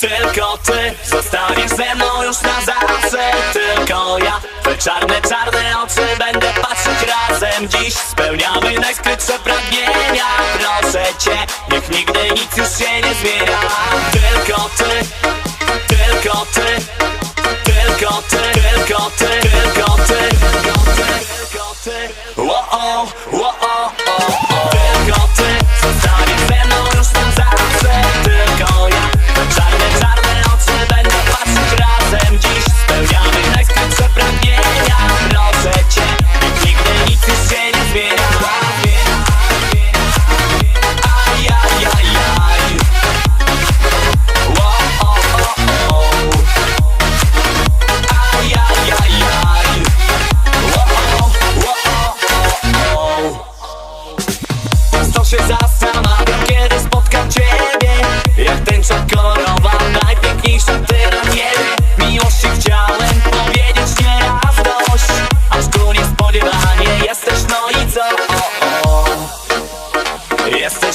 Tylko ty zostaniesz ze mną już na zawsze. Tylko ja Twe czarne, czarne oczy będę patrzeć razem. Dziś spełniamy najskrytsze pragnienia. Proszę cię, niech nigdy nic już się nie zmienia. Tylko ty Tylko ty Tylko ty Tylko ty Tylko ty Tylko ty Tylko ty. Tylko ty Tylko ty.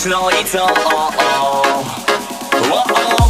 no little oh oh. Whoa, oh.